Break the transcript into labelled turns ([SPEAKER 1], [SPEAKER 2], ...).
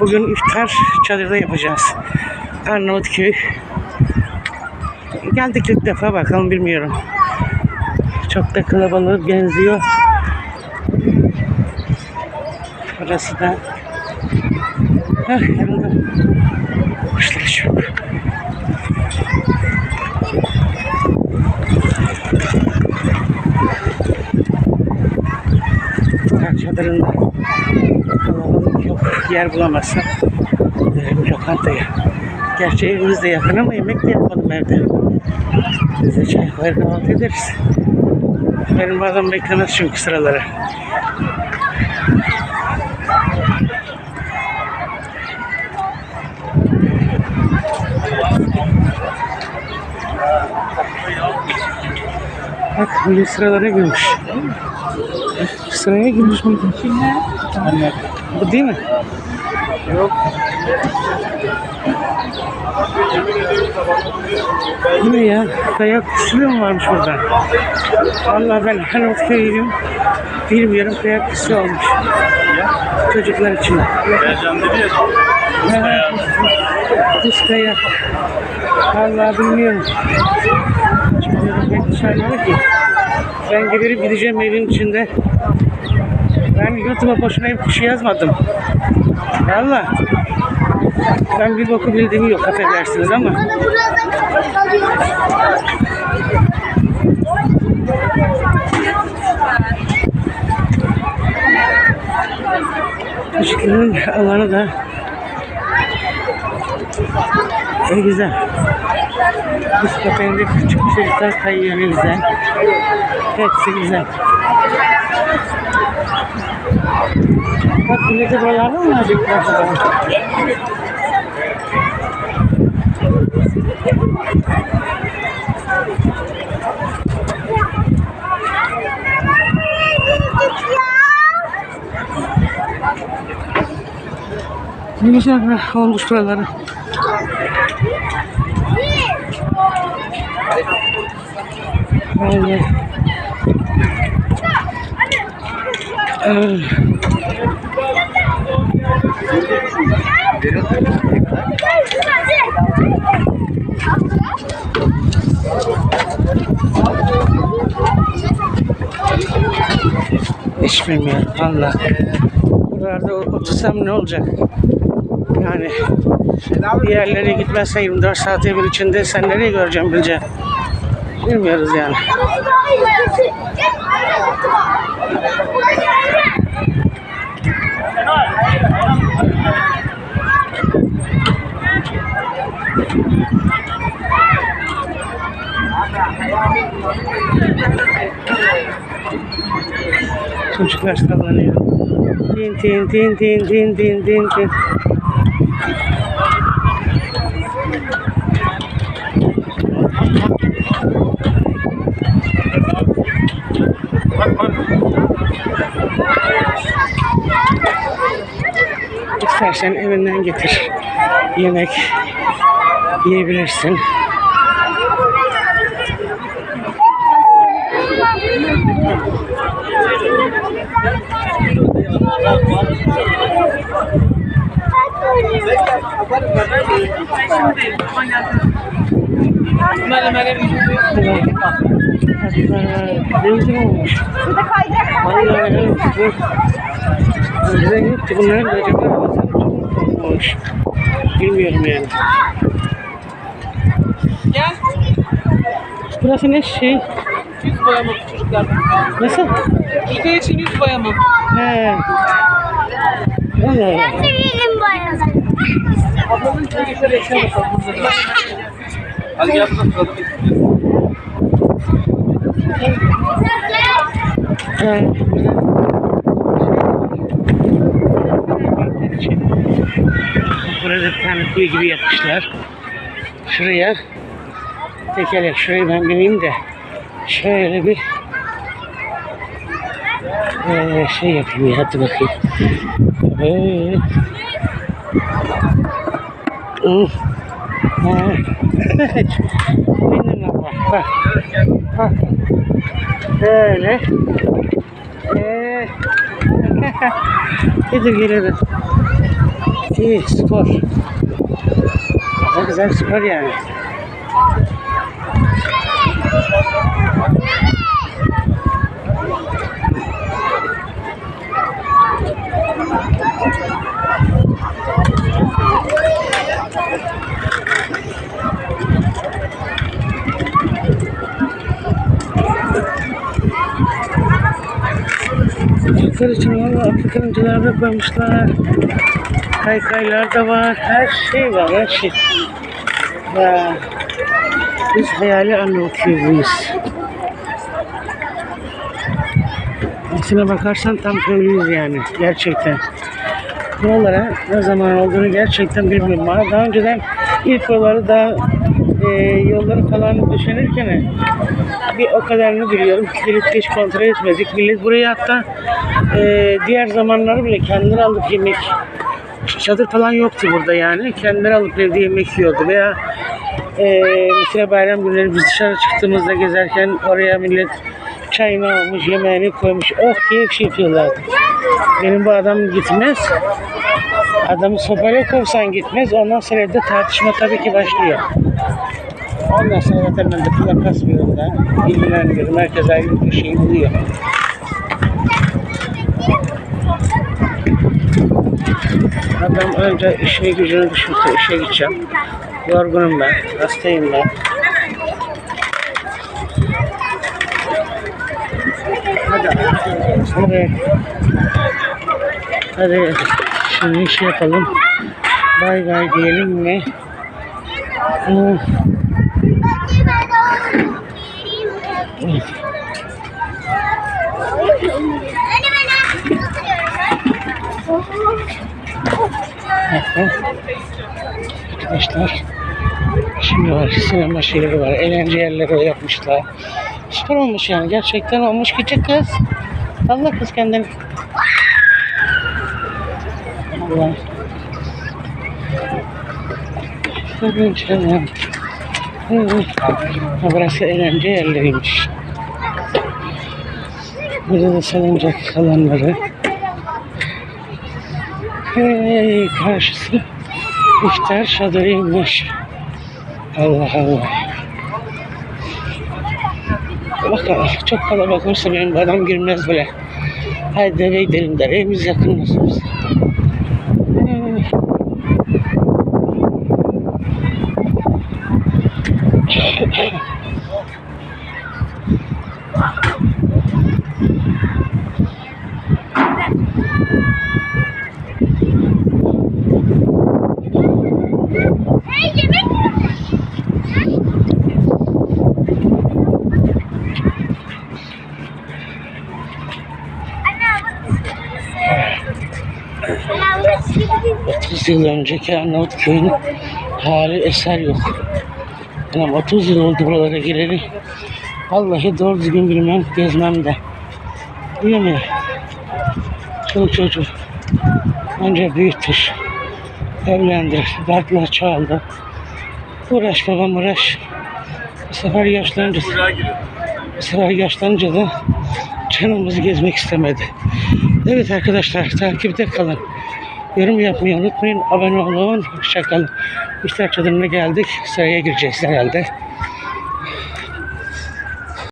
[SPEAKER 1] Bugün iftar çadırda yapacağız. Arnavutköy. Geldik ilk defa bakalım bilmiyorum. Çok da kalabalık benziyor. Burası da Heh, yanında kuşlar çok. İftar çadırında kalabalık yok. Yer bulamazsam giderim lokantaya. Gerçi evimiz de yakın ama yemek de yapmadım evde. Bize çay koyar kahvaltı ederiz. Benim bazen beklemez çünkü sıraları. Bak bir sıralara girmiş. Sıraya girmiş miydi? Anne. Bu değil mi? Yok. Bu ne ya? Kayak üstü mü varmış burada? Vallahi ben Hanıtköy'üyüm. Bilmiyorum kayak üstü olmuş. Çocuklar için.
[SPEAKER 2] Ercan dedi ya.
[SPEAKER 1] Düz kayak. Vallahi bilmiyorum. Bilmiyorum ben dışarıda ki. Ben gelirim gideceğim evin içinde. Ben YouTube'a boşuna ev kuşu yazmadım. Valla. Ben bir boku bildiğim yok affedersiniz ama. Kuşların alanı da ne güzel. Biz köpeğinde küçük çocuklar kayıyor güzel. Hepsi güzel. Bak millete buralarda mı acıklar acaba? Ne güzel olmuş buraları. Vallahi. Ee, hiç bilmiyorum valla. Buralarda otursam ne olacak? Yani bir yerlere gitmezsen 24 saat evin içinde sen nereye göreceğim bileceğim. Bilmiyoruz yani. Çocuklar sallanıyor. Tin tin tin tin tin tin tin tin. İstersen evinden getir. Yemek yiyebilirsin. Benzin olmuş.
[SPEAKER 3] Burada kaydırak
[SPEAKER 1] Vallahi helal olsun. Önceden yoktu bunlar da acaba bazen olmuş. Bilmiyorum yani.
[SPEAKER 4] Gel.
[SPEAKER 1] Burası ne şey?
[SPEAKER 4] Yüz boyama çocuklar.
[SPEAKER 1] Nasıl?
[SPEAKER 4] Çocuklar için yüz boyama.
[SPEAKER 1] He. Allah Allah.
[SPEAKER 3] Severim bayağı.
[SPEAKER 4] Ablamın çocukları yaşıyor bakalım burada. Hadi gel burada sırada bekliyoruz.
[SPEAKER 1] He. Burada bir tane kuyu gibi yapmışlar. Şuraya tekerlek şurayı ben bineyim de şöyle bir eee, şey yapayım ya hadi bakayım. Evet. Uf. Ha. Benim bak bak. Böyle. Ee. Gelir gelir. İyi spor. Ne güzel spor yani. Çocuklar için valla Afrikancılar da koymuşlar. Kaykaylar da var. Her şey var. Her şey. Ya. Biz hayali Arnavutköy'deyiz. Aslına bakarsan tam köylüyüz yani. Gerçekten. Buralara ne zaman olduğunu gerçekten bilmiyorum. Daha önceden ilk yolları da e, yolları falan düşünürken bir o kadarını biliyorum. Gidip hiç kontrol etmedik. Millet buraya hatta e, diğer zamanları bile kendileri alıp yemek çadır falan yoktu burada yani. Kendileri alıp evde yemek yiyordu veya e, mesela bayram günleri biz dışarı çıktığımızda gezerken oraya millet çayını almış, yemeğini koymuş. Oh diye şey yapıyorlardı. Benim bu adam gitmez. Adamı sopayla kovsan gitmez. Ondan sonra evde tartışma tabii ki başlıyor. Ondan sonra zaten ben de kulak kasmıyorum da ilgilenmiyorum. Herkes ayrı bir şey buluyor. Adam önce işini gücünü düşünse işe gideceğim. Yorgunum ben, hastayım ben. Hadi. Hadi. Hadi. Şimdi iş yapalım. Bay bay diyelim mi? Hmm. Arkadaşlar şimdi var sinema şeyleri var eğlence yerleri yapmışlar. Süper olmuş yani gerçekten olmuş. Küçük kız Allah kız kendini. Allah Tabii canım. Ha, Burası eğlence yerleriymiş. Burada da salıncak alanları. Hey, karşısı iftar çadırıymış. Allah Allah. Bakalım çok kalabalık olursa benim adam girmez bile. Haydi eve gidelim der. Evimiz yakın nasıl yıl önceki Arnavutköy'ün hali eser yok. Yani 30 yıl oldu buralara gireli. Vallahi doğru düzgün bilmem, gezmem de. Değil mi? Çoluk çocuk. Önce büyütür. Evlendir. Dertler çoğaldı. Uğraş babam uğraş. Bu sefer yaşlanınca, bu sefer yaşlanınca da canımız gezmek istemedi. Evet arkadaşlar takipte kalın. Yorum yapmayı unutmayın. Abone olun. Hoşçakalın. İşler çadırına geldik. Sıraya gireceğiz herhalde.